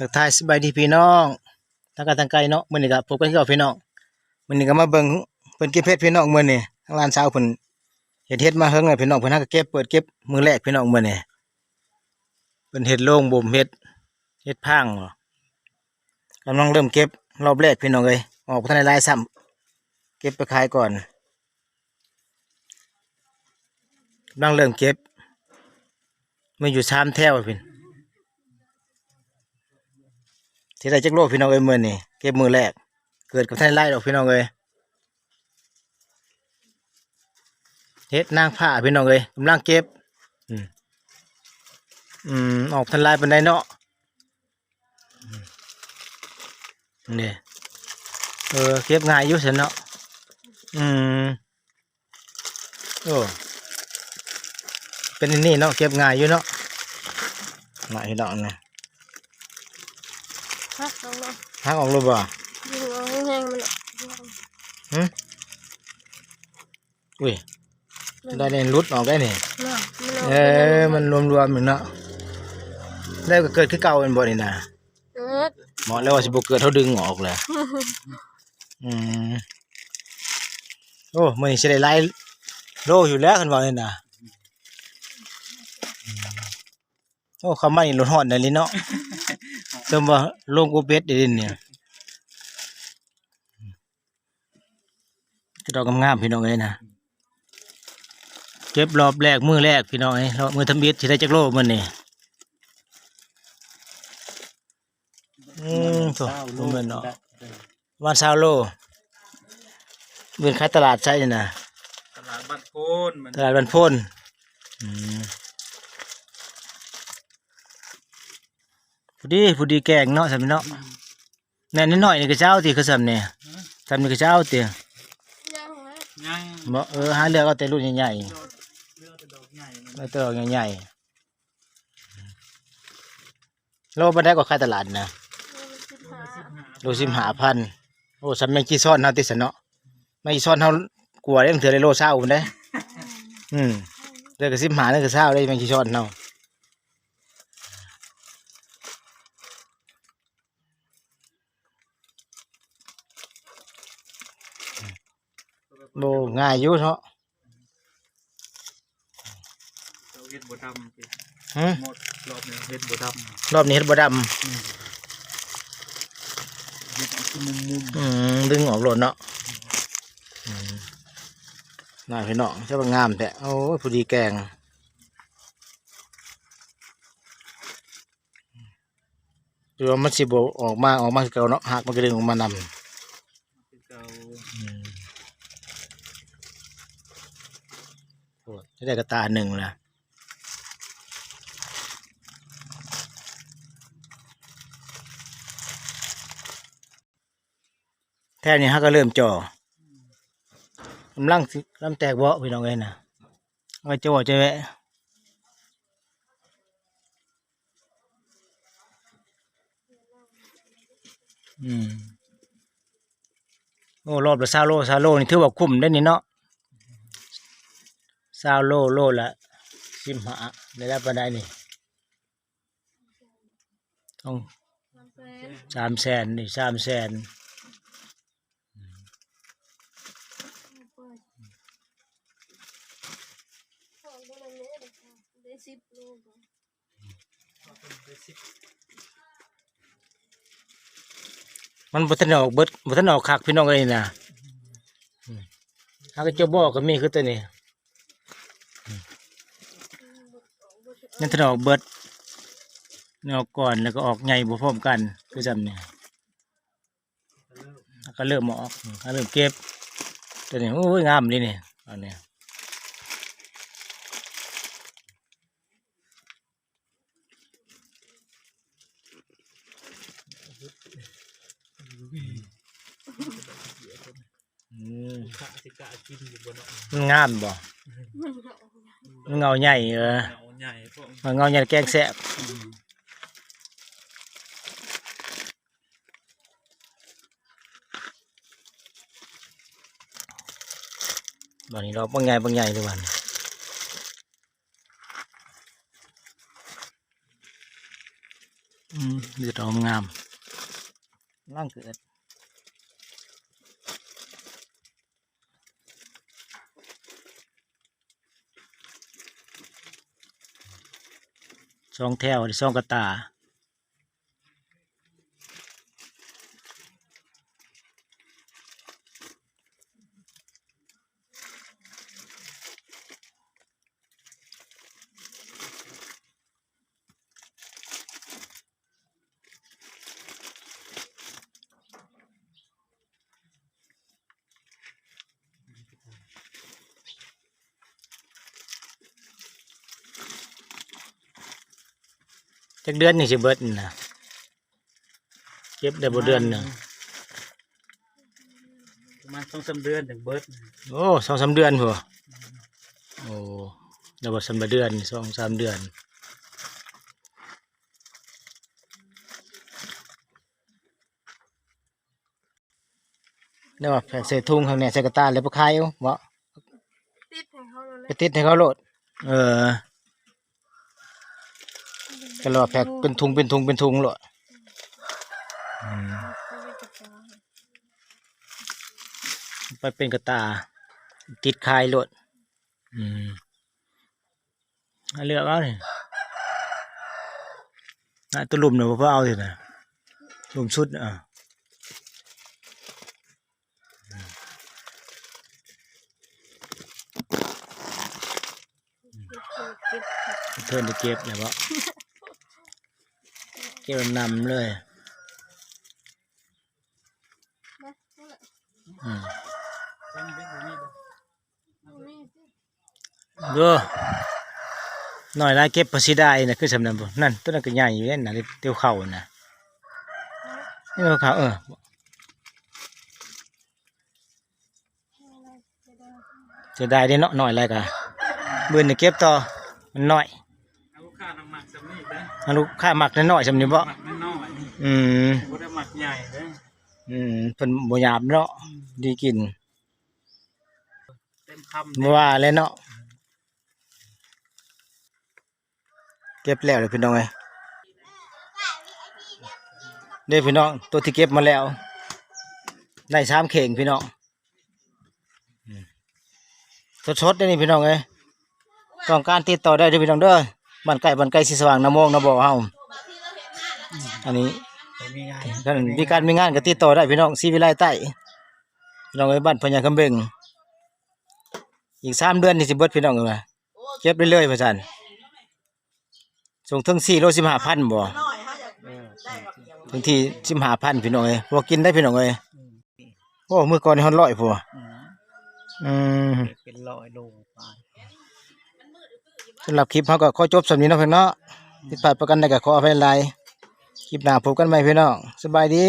ทักทายสบายดีพี่น้องทางการทางไกลเนาะมื้อนี้ก็พบกันที่เก่าพี่น้องมื้อนี้ก็มาเบิ่งเพิ่นเก็บเฮ็ดพี่น้องมื้อนี้ทางร้านสาวเพิ่นเฮ็ดเฮ็ดมาเฮิงเลยพี่น้องเพิ่นหาก็เก็บเปิดเก็บมื้อแรกพี่น้องมื้อนี้เพิ่นเฮ็ดโรงบ่มเฮ็ดเฮ็ดพางกำลังเริ่มเก็บรอบแรกพี่น้องเอ้ยออกทันได้หลายซ้ำเก็บไปขายก่อนกำลังเริ่มเก็บมีอยู่สามแถวพี่ ที่ได้จักโลพี่น้องเอ้ยมือนี่เก็บมือแรก เกิดกับท่านไล่ดอกพี่น้องเอ้ยเฮ็ดนางผ้าพี่น้องเอ้ยกำลังเก็บ อืมอืมออกทันไล่เป็นไดเนาะอืมนี่เออเก็บง่ายอยู่สินเนาะอืมโอ้เป็นนนี่เนาะเก็บง่ายอยู่เนาะหน่อยดอกนี่ฮักน้ องเนาะหักออกรูบ่ยิงเอาแห้งๆมันอะหืมอุ้ยได้เนี่ยรุดออกได้เนี่ยเนาะมันเอาเออมันรวมๆอยู่เนาะได้วก็เกิดขึ้นเก่าเป็นบ่นี่นะเอิดหมอแล้วว่าสิบ่เกิดเท่าดึงออกเลยอืมโอ้มื้อนี้สิได้ไล่โลอยู่แล้วคันว่านี่นะอืมโอ้คำว่านี่รถฮอดนั่นลิเนาะ เติมว่าลงกูเป็ดเดิเนี่ยก็ดอกงามๆพี่น้องเอ้ยนะเก็บรอบแรกมือแรกพี่น้องไอ้รอบมือทำบิดสิได้จักโลมันนี่อืมโถบ่แม่นเนาะวันซาวโลเบิ่นขายตลาดใช่นะตลาดบ้านโพนมันตลาดบันพ่นอืม ดีผู้ดีแกงเนาะสำเนาะแน่นนิดหน่อยนี่ก็เจ้าติคือสำเนี่ยสำนี่ก็เจ้าติยังไงยังบ่เออหาเลือกเอาแต่รุ่นใหญ่เลือกแต่ดอกใหญ่มันๆเอาแต่ดอกใหญ่ๆโลบันไดก็ขายตลาดนะสิบห้าโลสิบห้าพันโอ้สำแมงจีซ่อนเฮาติสนเนาะแมงจีซ่อนเฮากลัวได้ตั้งเถื่อได้โลเศร้าพุ่นได้อืมเดือนก็สิบห้าเดือนก็เศร้าได้แมงจีซ่อนเฮา โบง่ายอยู่เนาะเราเฮ็ดบัวดำสิหืมหมดรอบนี้เฮ็ดบัวดรอบนี้เฮ็ดบ่ดำเฮ็ดคือมุมมุมำอืมดึงออกโลดเนาะอืมน่าพี่น้องเจ้าบ่งามแต่โอ้ยผู้ดีแกงหรือว่ามันสิบออกมาออกมาคือเก่าเนาะหากมันก็ดึงออกมานำ คือเก่า โอ้ได้กระตาหนึ่งละแท่นี้ฮะก็เริ่มจ่อกำลังลำแตกเบาพี่น้องเอ้ยนะเอาไว้จ่อจะแวะอืมโอ้รอบละซาโลซาโลนี่ถือว่าคุ้มได้นี่เนาะ ซาวโลโลละสิบห้าได้แล้วปานใดนี่ต้องสามแสนนี่สามแสนมันบโลก่อนมันบ่ทันออกเบิดบ่ทันออกคักพี่น้องเอ้ยนะอืมหากเจ้าบ่ก็มีคือตัวนี้ นั่นทันออกเบิดนี่ออกก่อนแล้วก็ออกใหญ่บ่พร้อมกันคือจำเนี่ยแล้วก็เริ่มออกอืมก็เริ่มเก็บตัวนี้โอ้ยงามดีนี่อันเนี้ยอืมกะสิกะกินอยู่บนเนาะมันงามบ่มัน เงาใหญ่เออเหงาใหญ่พวกมันเงาใหญ่แกงแซ่บบันนี้เราบางใหญ่บางใหญ่ด้วยมันอืมมีแต่ดอกงามร่างเกิด สองแถวสองกระตา จักเดือนนี่สิเบิดนี่นะเก็บได้บ่เดือนหนึงประมาณสองสามเดือนถึงเบิดโอ้สองสามเดือนพุ่นโอ้ได้บ่สามเดือนสองสามเดือนเนี่ยว่าแผ่ใส่ถุงข้างในใส่กระตาแล้วไปขายเอาบ่ติดให้เขาเลยไปติดให้เขาโลด เออ ก็รอแพ็กเป็นถุงเป็นถุงเป็นถุงโลดอืมไปเป็นกระตา ติดคายโลดอืมเลือกเอาเลยน่ะตัวหลุมเนี่ยพ่อเอาสินะลุมชุดอะเพื่อนจะเก็บเนี่ยบ่เก็บนำเลยอืมดูหน่อยละเก็บภาษีได้นะคือสำนักบ่นั่นต้นนั้นก็ใหญ่อยู่เล่นนะเตียวเข่านะนี่เตียวเข่าเออจะได้ได้เนาะหน่อยอะไรกะเบื่อนี่เก็บต่อมันน้อย เอาลูกค้าน้ำหมักสำนี่เด้อเอาลูกค้ามักน้อยๆสำนี้บ่หมักน้อยอืมๆบ่ได้หมักใหญ่เด้ออืมเพิ่นบ่หยาบเนาะดีกินเต็มคำบ่ว่าเลยเนาะเก็บแล้วเด้อพี่น้องเอ้ยเด้อพี่น้องตัวที่เก็บมาแล้วได้สามเข่งพี่น้องอืมสดๆได้อนี่พี่น้องเอ้ยต้องการติดต่อได้เด้อพี่น้องเด้อ บ้านไก่บ้านไก่สิสว่างน้ำโมงนะบ่เฮาอันนี้บ่มีงานกันมีการมีงานก็ติดต่อได้พี่น้องซีวิไลใต้พี่น้องไอ้บ้านพญาคำเบงอีกสามเดือนนี่สิเบิดพี่น้องเลยเก็บเรื่อยๆพ่อจันส่งถึงสี่โลสิบห้าพันบ่เออถึงที่สิบห้าพันพี่น้องเอ้ยพอกินได้พี่น้องเอ้ยโอ้มือก่อนนี่ฮอนร้อยพัวอืมอืมเป็นร้อยโลไป สำหรับคลิปเขาก็ขอจบสำนี้เนาะเพื่อนเนาะผิดพลาดประกันใดก็ขออภัยหลายคลิปหน้าพบกันใหม่พี่น้องสบายดี